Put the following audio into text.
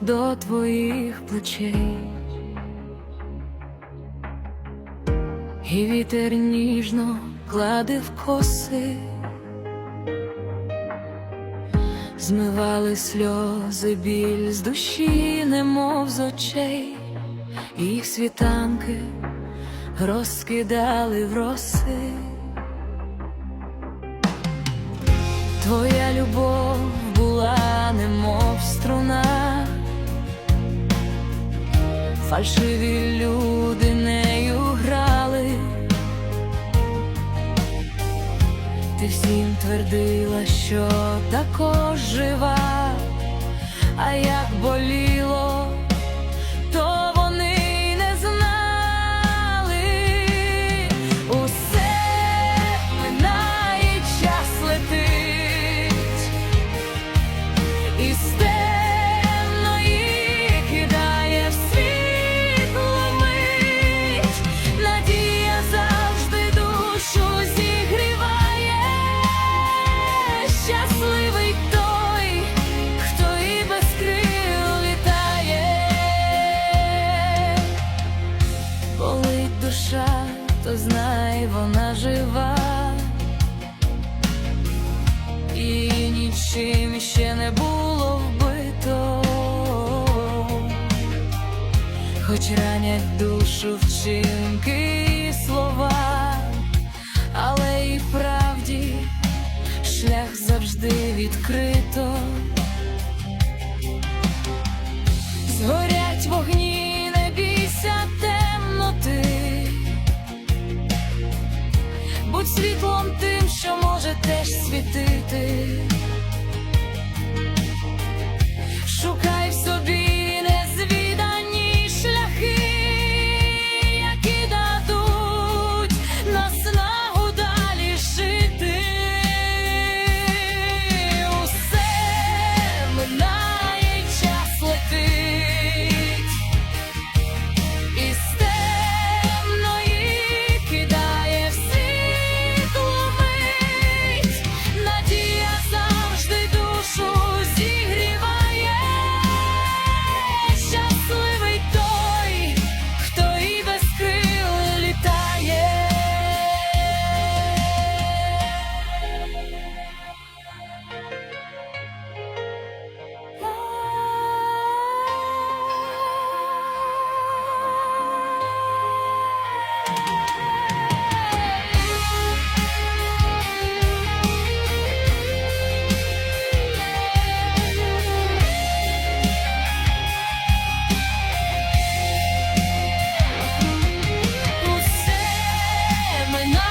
до твоїх плечей, і вітер ніжно кладе в коси, змивали сльози біль з душі, немов з очей, їх світанки розкидали в роси. Твоя любов була немов струна, фальшиві люди нею грали, ти всім твердила, що також жива, а як боліло, хоч ранять душу вчинки і слова, але і правді шлях завжди відкрито. Згорять вогні, не бійся темноти. Будь світлом тим, що може теж світити. when not.